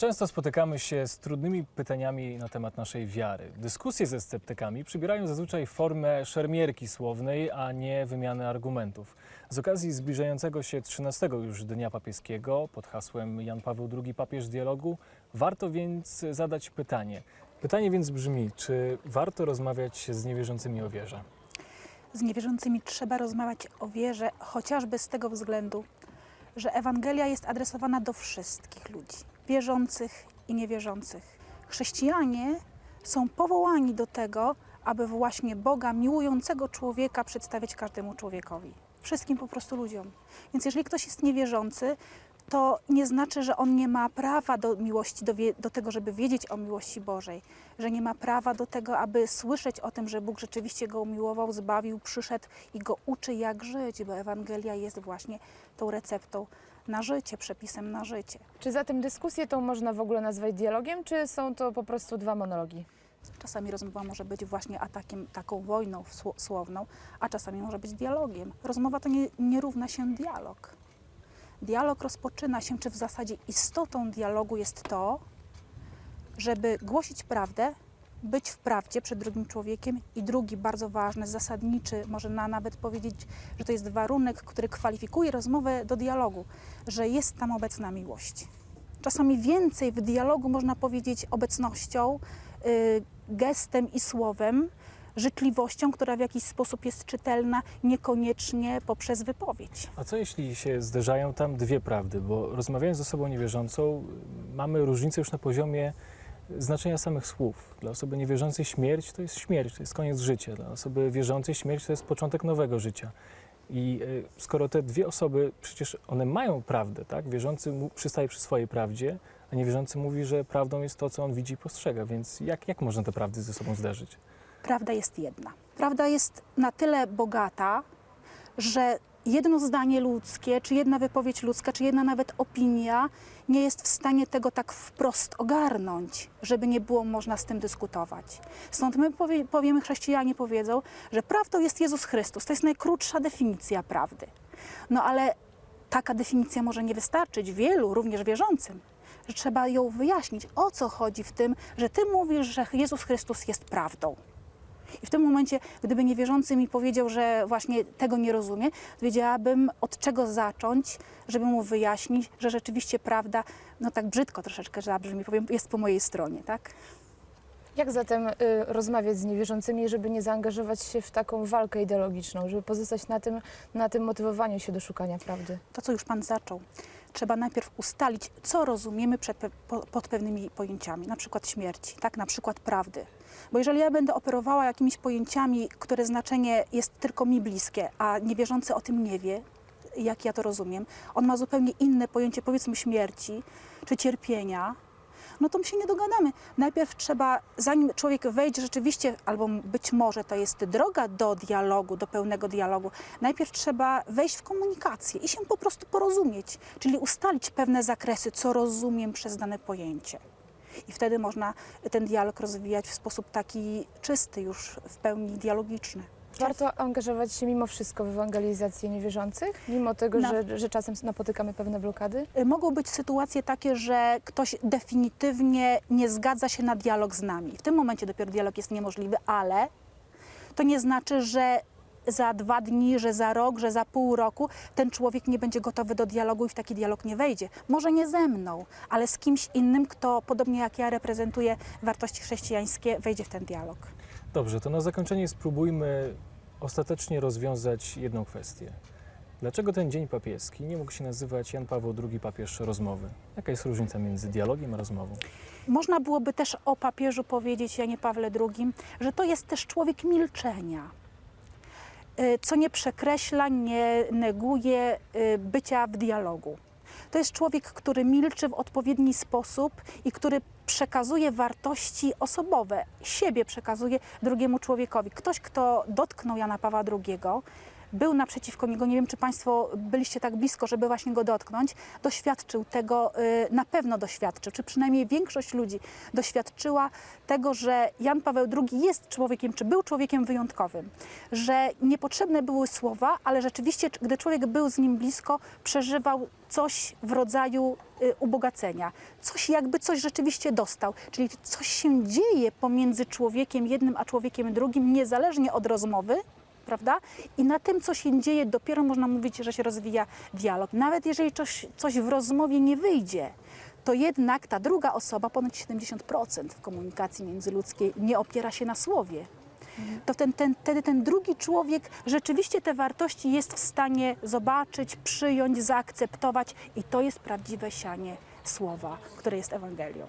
Często spotykamy się z trudnymi pytaniami na temat naszej wiary. Dyskusje ze sceptykami przybierają zazwyczaj formę szermierki słownej, a nie wymiany argumentów. Z okazji zbliżającego się 13 już Dnia Papieskiego pod hasłem Jan Paweł II Papież Dialogu warto więc zadać pytanie. Pytanie więc brzmi, czy warto rozmawiać z niewierzącymi o wierze? Z niewierzącymi trzeba rozmawiać o wierze, chociażby z tego względu, że Ewangelia jest adresowana do wszystkich ludzi, wierzących i niewierzących. Chrześcijanie są powołani do tego, aby właśnie Boga, miłującego człowieka, przedstawiać każdemu człowiekowi. Wszystkim po prostu ludziom. Więc jeżeli ktoś jest niewierzący, to nie znaczy, że on nie ma prawa do miłości, do, do tego, żeby wiedzieć o miłości Bożej, że nie ma prawa do tego, aby słyszeć o tym, że Bóg rzeczywiście go umiłował, zbawił, przyszedł i go uczy, jak żyć, bo Ewangelia jest właśnie tą receptą na życie, przepisem na życie. Czy zatem dyskusję tą można w ogóle nazwać dialogiem, czy są to po prostu dwa monologi? Czasami rozmowa może być właśnie atakiem, taką wojną sło- słowną, a czasami może być dialogiem. Rozmowa to nie, nie równa się dialog. Dialog rozpoczyna się, czy w zasadzie istotą dialogu jest to, żeby głosić prawdę, być w prawdzie przed drugim człowiekiem i drugi bardzo ważny, zasadniczy, można nawet powiedzieć, że to jest warunek, który kwalifikuje rozmowę do dialogu, że jest tam obecna miłość. Czasami więcej w dialogu można powiedzieć obecnością, y, gestem i słowem, życzliwością, która w jakiś sposób jest czytelna, niekoniecznie poprzez wypowiedź. A co jeśli się zderzają tam dwie prawdy? Bo rozmawiając z osobą niewierzącą, mamy różnicę już na poziomie znaczenia samych słów. Dla osoby niewierzącej śmierć to jest śmierć, to jest koniec życia. Dla osoby wierzącej śmierć to jest początek nowego życia. I y, skoro te dwie osoby, przecież one mają prawdę, tak? Wierzący przystaje przy swojej prawdzie, a niewierzący mówi, że prawdą jest to, co on widzi i postrzega. Więc jak, jak można te prawdy ze sobą zderzyć? Prawda jest jedna. Prawda jest na tyle bogata, że jedno zdanie ludzkie, czy jedna wypowiedź ludzka, czy jedna nawet opinia nie jest w stanie tego tak wprost ogarnąć, żeby nie było można z tym dyskutować. Stąd my powie, powiemy, chrześcijanie powiedzą, że prawdą jest Jezus Chrystus. To jest najkrótsza definicja prawdy. No ale taka definicja może nie wystarczyć wielu, również wierzącym. Że trzeba ją wyjaśnić, o co chodzi w tym, że ty mówisz, że Jezus Chrystus jest prawdą. I w tym momencie, gdyby niewierzący mi powiedział, że właśnie tego nie rozumie, wiedziałabym od czego zacząć, żeby mu wyjaśnić, że rzeczywiście prawda, no tak brzydko troszeczkę zabrzmi, powiem, jest po mojej stronie, tak? Jak zatem y, rozmawiać z niewierzącymi, żeby nie zaangażować się w taką walkę ideologiczną, żeby pozostać na tym, na tym motywowaniu się do szukania prawdy? To, co już Pan zaczął. Trzeba najpierw ustalić, co rozumiemy przed, po- pod pewnymi pojęciami, na przykład śmierci, tak, na przykład prawdy. Bo jeżeli ja będę operowała jakimiś pojęciami, które znaczenie jest tylko mi bliskie, a niewierzący o tym nie wie, jak ja to rozumiem, on ma zupełnie inne pojęcie, powiedzmy, śmierci czy cierpienia, no to my się nie dogadamy. Najpierw trzeba, zanim człowiek wejdzie rzeczywiście, albo być może to jest droga do dialogu, do pełnego dialogu, najpierw trzeba wejść w komunikację i się po prostu porozumieć, czyli ustalić pewne zakresy, co rozumiem przez dane pojęcie. I wtedy można ten dialog rozwijać w sposób taki czysty, już w pełni dialogiczny. Warto angażować się mimo wszystko w ewangelizację niewierzących, mimo tego, że, że czasem napotykamy pewne blokady? Y, Mogą być sytuacje takie, że ktoś definitywnie nie zgadza się na dialog z nami. W tym momencie dopiero dialog jest niemożliwy, ale to nie znaczy, że za dwa dni, że za rok, że za pół roku ten człowiek nie będzie gotowy do dialogu i w taki dialog nie wejdzie. Może nie ze mną, ale z kimś innym, kto podobnie jak ja reprezentuje wartości chrześcijańskie, wejdzie w ten dialog. Dobrze, to na zakończenie spróbujmy ostatecznie rozwiązać jedną kwestię. Dlaczego ten dzień papieski nie mógł się nazywać Jan Paweł II papież rozmowy? Jaka jest różnica między dialogiem a rozmową? Można byłoby też o papieżu powiedzieć, Janie Pawle II, że to jest też człowiek milczenia, co nie przekreśla, nie neguje y, bycia w dialogu. To jest człowiek, który milczy w odpowiedni sposób i który przekazuje wartości osobowe, siebie przekazuje drugiemu człowiekowi. Ktoś, kto dotknął Jana Pawła II, był naprzeciwko niego, nie wiem czy Państwo byliście tak blisko, żeby właśnie go dotknąć, doświadczył tego, y, na pewno doświadczył, czy przynajmniej większość ludzi doświadczyła tego, że Jan Paweł II jest człowiekiem, czy był człowiekiem wyjątkowym, że niepotrzebne były słowa, ale rzeczywiście, gdy człowiek był z nim blisko, przeżywał coś w rodzaju y, ubogacenia, coś jakby coś rzeczywiście dostał, czyli coś się dzieje pomiędzy człowiekiem jednym a człowiekiem drugim, niezależnie od rozmowy, prawda? I na tym, co się dzieje, dopiero można mówić, że się rozwija dialog. Nawet jeżeli coś, coś w rozmowie nie wyjdzie, to jednak ta druga osoba, ponad 70% w komunikacji międzyludzkiej, nie opiera się na słowie. To ten, ten, wtedy ten drugi człowiek rzeczywiście te wartości jest w stanie zobaczyć, przyjąć, zaakceptować i to jest prawdziwe sianie słowa, które jest Ewangelią.